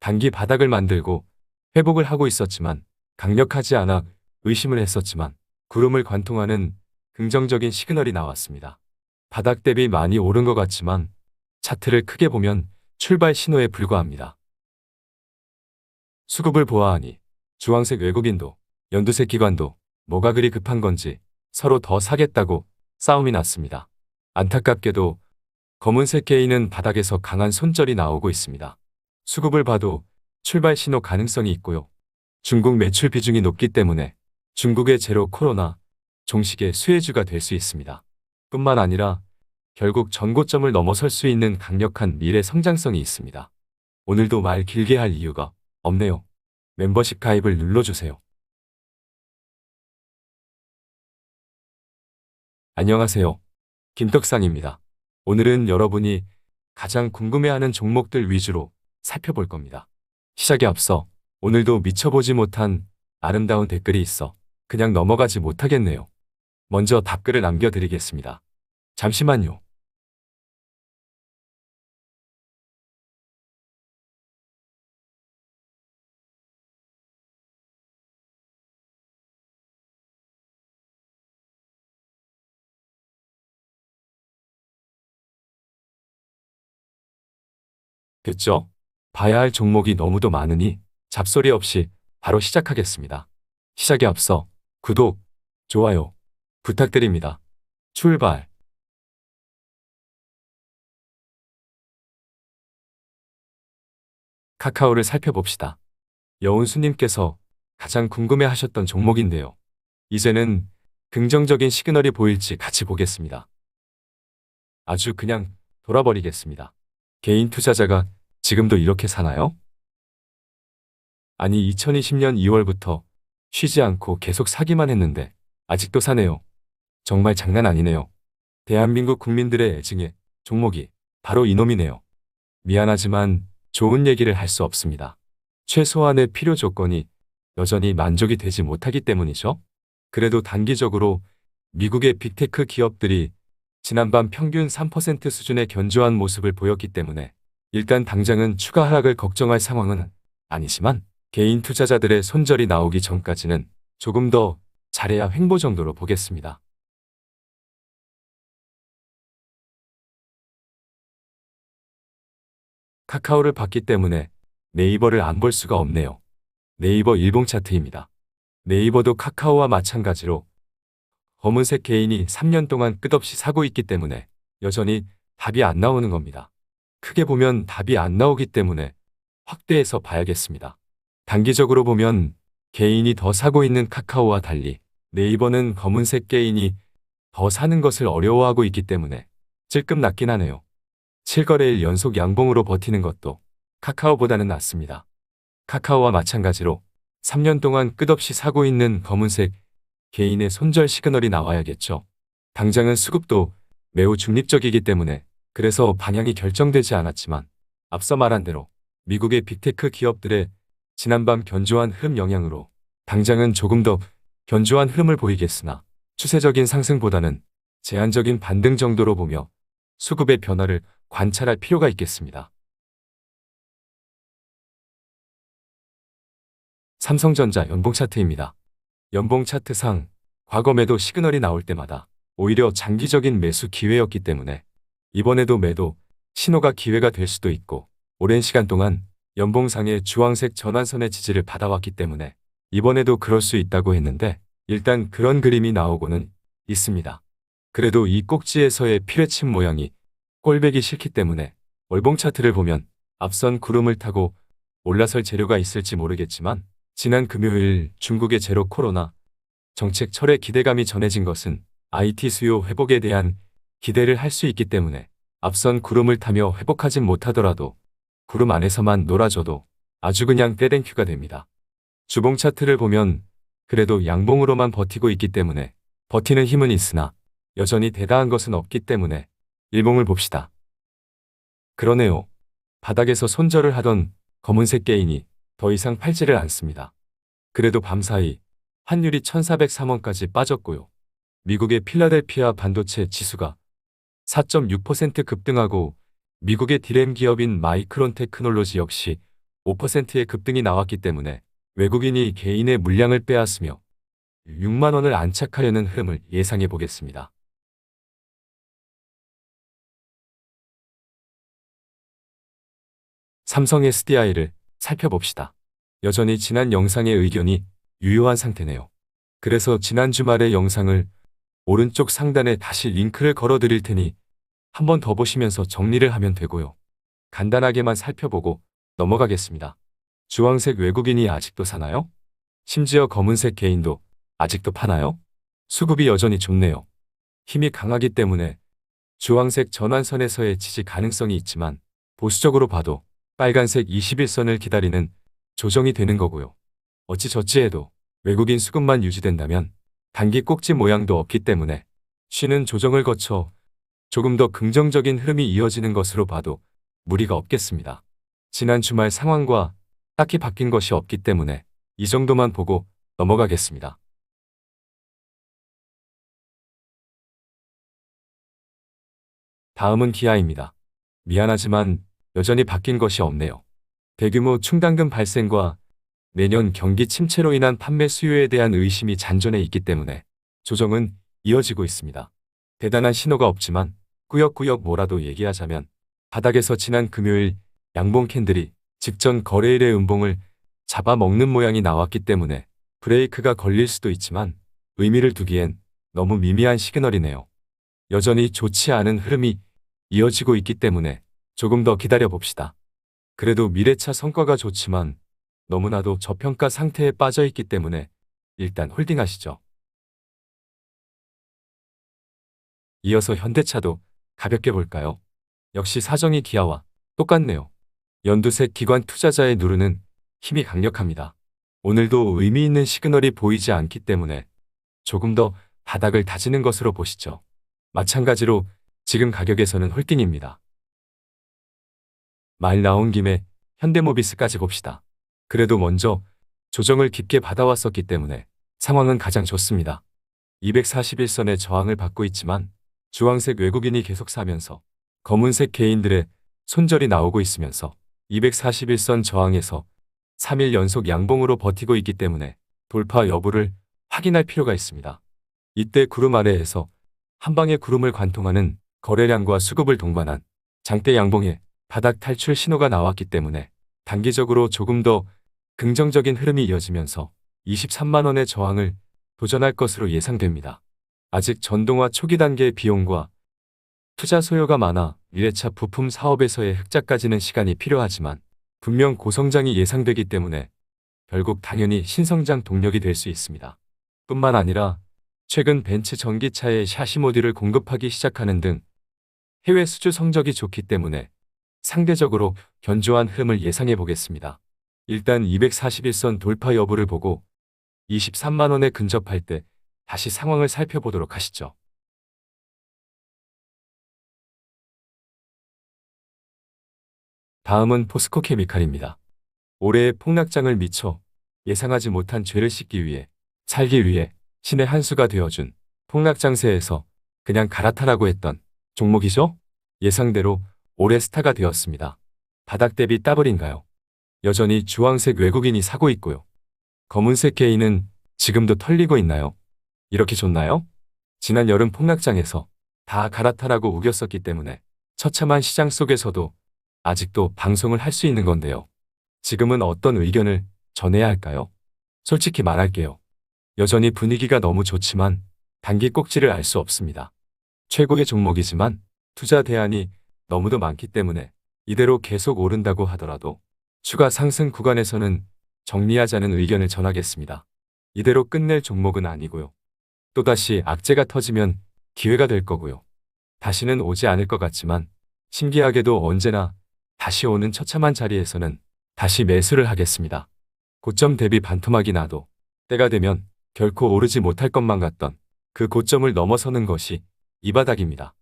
단기 바닥을 만들고 회복을 하고 있었지만 강력하지 않아 의심을 했었지만 구름을 관통하는 긍정적인 시그널이 나왔습니다. 바닥 대비 많이 오른 것 같지만 차트를 크게 보면 출발 신호에 불과합니다. 수급을 보아하니 주황색 외국인도 연두색 기관도 뭐가 그리 급한 건지 서로 더 사겠다고 싸움이 났습니다. 안타깝게도 검은색 개인은 바닥에서 강한 손절이 나오고 있습니다. 수급을 봐도 출발 신호 가능성이 있고요. 중국 매출 비중이 높기 때문에 중국의 제로 코로나 종식의 수혜주가 될 수 있습니다. 뿐만 아니라 결국 전고점을 넘어설 수 있는 강력한 미래 성장성이 있습니다. 오늘도 말 길게 할 이유가 없네요. 멤버십 가입을 눌러주세요. 안녕하세요. 김덕상입니다. 오늘은 여러분이 가장 궁금해하는 종목들 위주로 살펴볼 겁니다. 시작에 앞서 오늘도 미쳐보지 못한 아름다운 댓글이 있어 그냥 넘어가지 못하겠네요. 먼저 답글을 남겨드리겠습니다. 잠시만요. 됐죠? 봐야 할 종목이 너무도 많으니 잡소리 없이 바로 시작하겠습니다. 시작에 앞서 구독, 좋아요 부탁드립니다. 출발! 카카오를 살펴봅시다. 여운수님께서 가장 궁금해 하셨던 종목인데요. 이제는 긍정적인 시그널이 보일지 같이 보겠습니다. 아주 그냥 돌아버리겠습니다. 개인 투자자가 지금도 이렇게 사나요? 아니 2020년 2월부터 쉬지 않고 계속 사기만 했는데 아직도 사네요. 정말 장난 아니네요. 대한민국 국민들의 애증의 종목이 바로 이놈이네요. 미안하지만 좋은 얘기를 할 수 없습니다. 최소한의 필요 조건이 여전히 만족이 되지 못하기 때문이죠. 그래도 단기적으로 미국의 빅테크 기업들이 지난밤 평균 3% 수준의 견조한 모습을 보였기 때문에 일단 당장은 추가 하락을 걱정할 상황은 아니지만 개인 투자자들의 손절이 나오기 전까지는 조금 더 잘해야 횡보 정도로 보겠습니다. 카카오를 봤기 때문에 네이버를 안 볼 수가 없네요. 네이버 일봉 차트입니다. 네이버도 카카오와 마찬가지로 검은색 개인이 3년 동안 끝없이 사고 있기 때문에 여전히 답이 안 나오는 겁니다. 크게 보면 답이 안 나오기 때문에 확대해서 봐야겠습니다. 단기적으로 보면 개인이 더 사고 있는 카카오와 달리 네이버는 검은색 개인이 더 사는 것을 어려워하고 있기 때문에 찔끔 낮긴 하네요. 7거래일 연속 양봉으로 버티는 것도 카카오보다는 낫습니다. 카카오와 마찬가지로 3년 동안 끝없이 사고 있는 검은색 개인의 손절 시그널이 나와야겠죠. 당장은 수급도 매우 중립적이기 때문에 그래서 방향이 결정되지 않았지만 앞서 말한 대로 미국의 빅테크 기업들의 지난밤 견조한 흐름 영향으로 당장은 조금 더 견조한 흐름을 보이겠으나 추세적인 상승보다는 제한적인 반등 정도로 보며 수급의 변화를 관찰할 필요가 있겠습니다. 삼성전자 연봉 차트입니다. 연봉 차트상 과거 매도 시그널이 나올 때마다 오히려 장기적인 매수 기회였기 때문에 이번에도 매도 신호가 기회가 될 수도 있고 오랜 시간 동안 연봉상의 주황색 전환선의 지지를 받아왔기 때문에 이번에도 그럴 수 있다고 했는데 일단 그런 그림이 나오고는 있습니다. 그래도 이 꼭지에서의 피뢰침 모양이 꼴배기 싫기 때문에 월봉 차트를 보면 앞선 구름을 타고 올라설 재료가 있을지 모르겠지만 지난 금요일 중국의 제로 코로나 정책 철회 기대감이 전해진 것은 IT 수요 회복에 대한 기대를 할 수 있기 때문에 앞선 구름을 타며 회복하진 못하더라도 구름 안에서만 놀아줘도 아주 그냥 떼땡큐가 됩니다. 주봉 차트를 보면 그래도 양봉으로만 버티고 있기 때문에 버티는 힘은 있으나 여전히 대단한 것은 없기 때문에 일봉을 봅시다. 그러네요. 바닥에서 손절을 하던 검은색 개인이 더 이상 팔지를 않습니다. 그래도 밤사이 환율이 1403원까지 빠졌고요. 미국의 필라델피아 반도체 지수가 4.6% 급등하고 미국의 디램 기업인 마이크론 테크놀로지 역시 5%의 급등이 나왔기 때문에 외국인이 개인의 물량을 빼앗으며 6만 원을 안착하려는 흐름을 예상해 보겠습니다. 삼성 SDI를 살펴봅시다. 여전히 지난 영상의 의견이 유효한 상태네요. 그래서 지난 주말의 영상을 오른쪽 상단에 다시 링크를 걸어 드릴 테니 한 번 더 보시면서 정리를 하면 되고요. 간단하게만 살펴보고 넘어가겠습니다. 주황색 외국인이 아직도 사나요? 심지어 검은색 개인도 아직도 파나요? 수급이 여전히 좋네요. 힘이 강하기 때문에 주황색 전환선에서의 지지 가능성이 있지만 보수적으로 봐도 빨간색 21선을 기다리는 조정이 되는 거고요. 어찌저찌 해도 외국인 수급만 유지된다면 단기 꼭지 모양도 없기 때문에 쉬는 조정을 거쳐 조금 더 긍정적인 흐름이 이어지는 것으로 봐도 무리가 없겠습니다. 지난 주말 상황과 딱히 바뀐 것이 없기 때문에 이 정도만 보고 넘어가겠습니다. 다음은 기아입니다. 미안하지만 여전히 바뀐 것이 없네요. 대규모 충당금 발생과 내년 경기 침체로 인한 판매 수요에 대한 의심이 잔존해 있기 때문에 조정은 이어지고 있습니다. 대단한 신호가 없지만 꾸역꾸역 뭐라도 얘기하자면 바닥에서 지난 금요일 양봉 캔들이 직전 거래일의 음봉을 잡아먹는 모양이 나왔기 때문에 브레이크가 걸릴 수도 있지만 의미를 두기엔 너무 미미한 시그널이네요. 여전히 좋지 않은 흐름이 이어지고 있기 때문에 조금 더 기다려 봅시다. 그래도 미래차 성과가 좋지만 너무나도 저평가 상태에 빠져 있기 때문에 일단 홀딩하시죠. 이어서 현대차도 가볍게 볼까요? 역시 사정이 기아와 똑같네요. 연두색 기관 투자자의 누르는 힘이 강력합니다. 오늘도 의미 있는 시그널이 보이지 않기 때문에 조금 더 바닥을 다지는 것으로 보시죠. 마찬가지로 지금 가격에서는 홀딩입니다. 말 나온 김에 현대모비스까지 봅시다. 그래도 먼저 조정을 깊게 받아왔었기 때문에 상황은 가장 좋습니다. 241선의 저항을 받고 있지만 주황색 외국인이 계속 사면서 검은색 개인들의 손절이 나오고 있으면서 241선 저항에서 3일 연속 양봉으로 버티고 있기 때문에 돌파 여부를 확인할 필요가 있습니다. 이때 구름 아래에서 한 방의 구름을 관통하는 거래량과 수급을 동반한 장대 양봉에 바닥 탈출 신호가 나왔기 때문에 단기적으로 조금 더 긍정적인 흐름이 이어지면서 23만 원의 저항을 도전할 것으로 예상됩니다. 아직 전동화 초기 단계의 비용과 투자 소요가 많아 미래차 부품 사업에서의 흑자까지는 시간이 필요하지만 분명 고성장이 예상되기 때문에 결국 당연히 신성장 동력이 될 수 있습니다. 뿐만 아니라 최근 벤츠 전기차에 샤시 모듈을 공급하기 시작하는 등 해외 수주 성적이 좋기 때문에 상대적으로 견조한 흐름을 예상해 보겠습니다. 일단 241선 돌파 여부를 보고 23만 원에 근접할 때 다시 상황을 살펴보도록 하시죠. 다음은 포스코 케미칼입니다. 올해의 폭락장을 미쳐 예상하지 못한 죄를 씻기 위해 살기 위해 신의 한 수가 되어준 폭락장세에서 그냥 갈아타라고 했던 종목이죠? 예상대로 올해 스타가 되었습니다. 바닥 대비 따블인가요? 여전히 주황색 외국인이 사고 있고요. 검은색 개인은 지금도 털리고 있나요? 이렇게 좋나요? 지난 여름 폭락장에서 다 갈아타라고 우겼었기 때문에 처참한 시장 속에서도 아직도 방송을 할 수 있는 건데요. 지금은 어떤 의견을 전해야 할까요? 솔직히 말할게요. 여전히 분위기가 너무 좋지만 단기 꼭지를 알 수 없습니다. 최고의 종목이지만 투자 대안이 너무도 많기 때문에 이대로 계속 오른다고 하더라도 추가 상승 구간에서는 정리하자는 의견을 전하겠습니다. 이대로 끝낼 종목은 아니고요. 또다시 악재가 터지면 기회가 될 거고요. 다시는 오지 않을 것 같지만 신기하게도 언제나 다시 오는 처참한 자리에서는 다시 매수를 하겠습니다. 고점 대비 반토막이 나도 때가 되면 결코 오르지 못할 것만 같던 그 고점을 넘어서는 것이 이 바닥입니다.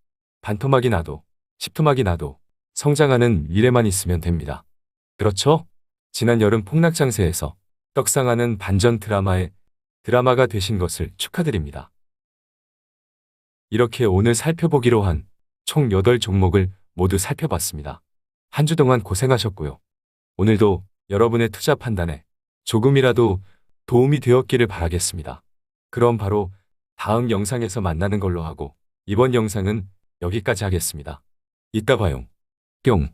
반토막이 나도 십토막이 나도 성장하는 미래만 있으면 됩니다. 그렇죠? 지난 여름 폭락장세에서 떡상하는 반전 드라마의 드라마가 되신 것을 축하드립니다. 이렇게 오늘 살펴보기로 한 총 8종목을 모두 살펴봤습니다. 한 주 동안 고생하셨고요. 오늘도 여러분의 투자 판단에 조금이라도 도움이 되었기를 바라겠습니다. 그럼 바로 다음 영상에서 만나는 걸로 하고 이번 영상은 여기까지 하겠습니다. 이따 봐요. 뿅.